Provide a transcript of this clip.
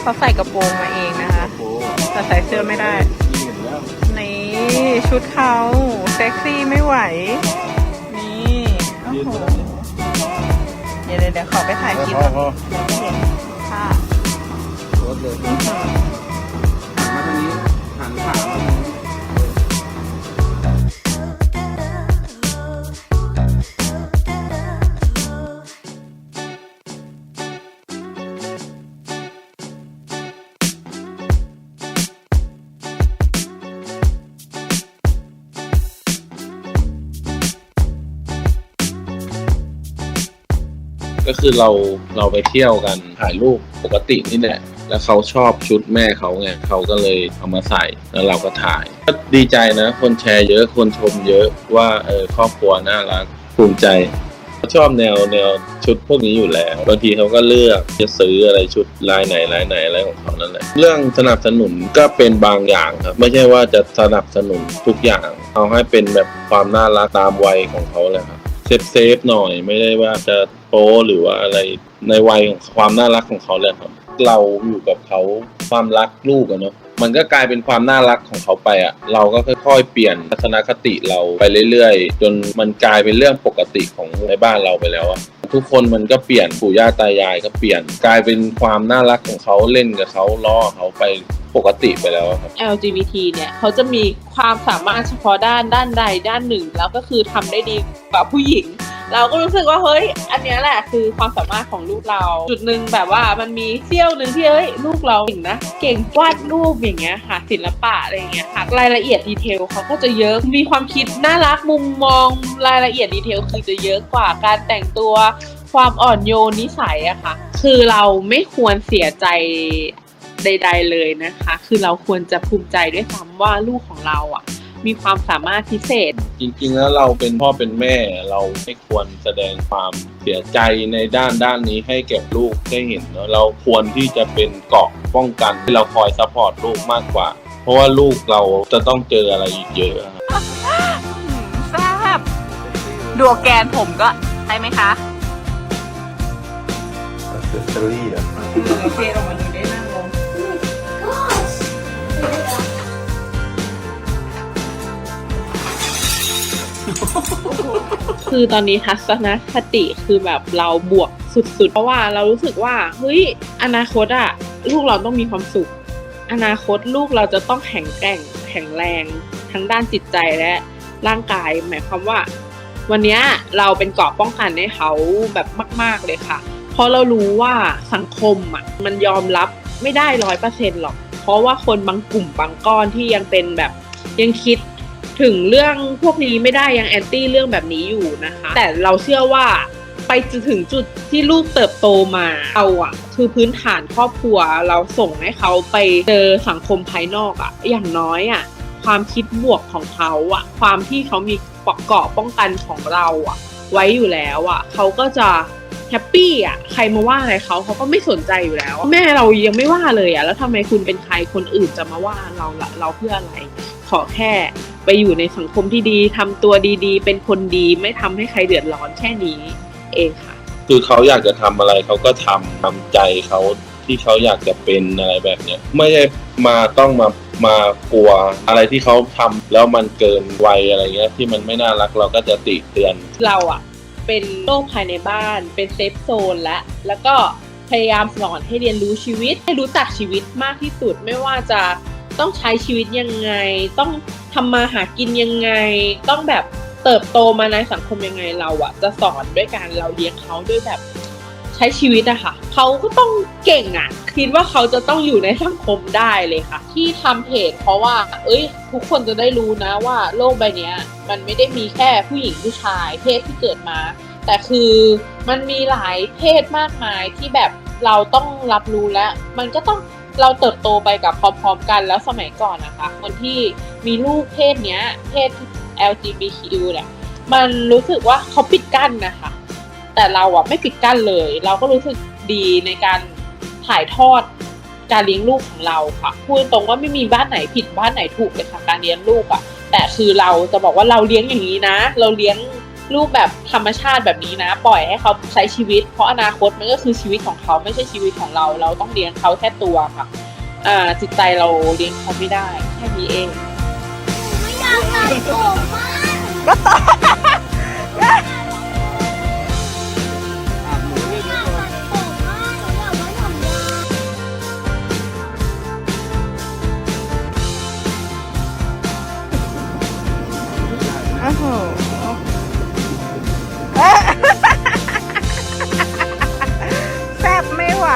เขาใส่กระโปรงมาเองนะคะโอ้แต่ใส่เสื้อไม่ได้ที่เห็นแล้วนี่ชุดเขาเซ็กซี่ไม่ไหว นี่โอ้ยืนโหตรงนี้เดี๋ยวเดี๋ยวเดี๋ยวขอไปถ่ายคลิปพอก่อนพอเดี๋ยวไม่เห็นค่ะรถเลยหันมาทางนี้หันขา ก็คือเราเราไปเที่ยวกันถ่ายรูปปกตินี่แหละแล้วเขาชอบชุดแม่เขาไงเขาก็เลยเอามาใส่แล้วเราก็ถ่าย ก็ดีใจนะ คนแชร์เยอะคนชมเยอะว่าเออครอบครัวน่ารักภูมิใจเขาชอบแนวแนวชุดพวกนี้อยู่แล้วบางทีเขาก็เลือกจะซื้ออะไรชุดลายไหนลายไหนอะไรของเขานั่นแหละเรื่องสนับสนุนก็เป็นบางอย่างครับไม่ใช่ว่าจะสนับสนุนทุกอย่าง เอาให้เป็นแบบความน่ารักตามวัยของเขาเลยครับ เซฟเซฟๆหน่อยไม่ได้ว่าจะโป๊หรือว่าอะไรในวัยของความน่ารักของเขาเลยครับ เราอยู่กับเขาความรักลูกอะเนาะมันก็กลายเป็นความน่ารักของเขาไปอะเราก็ค่อยๆ เปลี่ยนทัศนคติเราไปเรื่อยๆ จนมันกลายเป็นเรื่องปกติของในบ้านเราไปแล้วอะทุกคนมันก็เปลี่ยนปู่ย่าตายายก็เปลี่ยน กลายเป็นความน่ารักของเขาเล่นกับเขาล้อเขาไป ปกติไปแล้วครับ LGBT เนี่ยเขาจะมีความสามารถเฉพาะด้านด้านใดด้านหนึ่ง แล้วก็คือทำได้ดีกว่าผู้หญิง เราก็รู้สึกว่าเฮ้ย อันเนี้ยแหละคือความสามารถของลูกเรา จุดหนึ่งแบบว่ามันมีเซี่ยวหนึ่งที่เฮ้ยลูกเราเก่งนะเก่งวาดรูปอย่างเงี้ยค่ะ ศิลปะอะไรอย่างเงี้ยค่ะ รายละเอียดดีเทลเขาก็จะเยอะมีความคิดน่ารักมุมมองรายละเอียดดีเทลคือจะเยอะกว่าการแต่งตัวความอ่อนโยนนิสัยอะค่ะ คือเราไม่ควรเสียใจ ใด ๆ เลยนะคะ คือเราควรจะภูมิใจด้วยซ้ำว่าลูกของเราอะ มีความสามารถพิเศษ จริงๆ แล้วเราเป็นพ่อเป็นแม่เราไม่ควรแสดงความเสียใจในด้านด้านนี้ให้แก่ลูกได้เห็นเนอะเราควรที่จะเป็นเกราะป้องกันที่เราคอยซัพพอร์ตลูกมากกว่า เพราะว่าลูกเราจะต้องเจออะไรอีกเยอะแซ่บดูออร์แกนผมก็ใช่ไหมคะเคือตอนนี้ทัศนคติคือแบบเราบวกสุดๆ เพราะว่าเรารู้สึกว่าเฮ้ยอนาคตอะลูกเราต้องมีความสุข อนาคตลูกเราจะต้องแข็งแกร่งแข็งแรงทั้งด้านจิตใจและร่างกาย หมายความว่า วันนี้เราเป็นเกราะป้องกันให้เขาแบบมาก ๆเลยค่ะ เพราะเรารู้ว่าสังคมอะมันยอมรับไม่ได้ร้อยเปอร์เซ็นต์หรอก เพราะว่าคนบางกลุ่มบางก้อนที่ยังเป็นแบบยังคิด ถึงเรื่องพวกนี้ไม่ได้ยังแอนตี้เรื่องแบบนี้อยู่นะคะ แต่เราเชื่อว่าไปจนถึงจุดที่ลูกเติบโตมาเราอะคือพื้นฐานครอบครัวเราส่งให้เขาไปเจอสังคมภายนอกอะอย่างน้อยอะความคิดบวกของเขาอะความที่เขามีเกราะป้องกันของเราอะไว้อยู่แล้วอะเขาก็จะแฮปปี้อะใครมาว่าอะไรเขาเขาก็ไม่สนใจอยู่แล้ว แม่เรายังไม่ว่าเลยอะแล้วทำไมคุณเป็นใครคนอื่นจะมาว่าเราละเราเพื่ออะไร อแค่ไปอยู่ในสังคมที่ดีทำตัวดีๆ เป็นคนดีไม่ทำให้ใครเดือดร้อนแค่นี้เองค่ะ คือเขาอยากจะทำอะไรเขาก็ทำทำใจเขาที่เขาอยากจะเป็นอะไรแบบเนี้ยไม่ได้มาต้องมามากลัวอะไรที่เขาทำแล้วมันเกินวัยอะไรเงี้ยที่มันไม่น่ารักเราก็จะติเตือน เราอะเป็นโลกภายในบ้าน เป็นเซฟโซนและ แล้วก็พยายามสอนให้เรียนรู้ชีวิต ให้รู้จักชีวิตมากที่สุดไม่ว่าจะ ต้องใช้ชีวิตยังไง ต้องทำมาหากินยังไง ต้องแบบเติบโตมาในสังคมยังไงเราอะจะสอนด้วยการเราเลี้ยงเขาด้วยแบบใช้ชีวิตอะค่ะเขาก็ต้องเก่งอะคิดว่าเขาจะต้องอยู่ในสังคมได้เลยค่ะ ที่ทำเพจเพราะว่า เอ้ย ทุกคนจะได้รู้นะว่าโลกใบนี้มันไม่ได้มีแค่ผู้หญิงผู้ชายเพศที่เกิดมา แต่คือมันมีหลายเพศมากมายที่แบบเราต้องรับรู้และ มันก็ต้อง เราเติบโตไปกับพร้อมๆกันแล้วสมัยก่อนนะคะ คนที่มีลูกเพศเนี้ย เพศ LGBTQ เนี่ยมันรู้สึกว่าเขาปิดกั้นนะคะ แต่เราอะไม่ปิดกั้นเลย เราก็รู้สึกดีในการถ่ายทอดการเลี้ยงลูกของเราค่ะพูดตรงว่าไม่มีบ้านไหนผิดบ้านไหนถูกเลยค่ะการเลี้ยงลูกอะแต่คือเราจะบอกว่าเราเลี้ยงอย่างนี้นะ เราเลี้ยง ลูกแบบธรรมชาติแบบนี้นะ ปล่อยให้เขาใช้ชีวิต เพราะอนาคตมันก็คือชีวิตของเขาไม่ใช่ชีวิตของเรา เราต้องเลี้ยงเขาแค่ตัวค่ะอ่าจิตใจเราเลี้ยงเขาไม่ได้แค่นี้เองไม่อยากตัดผมมัดโอ้โห แซ่บไม่ไหว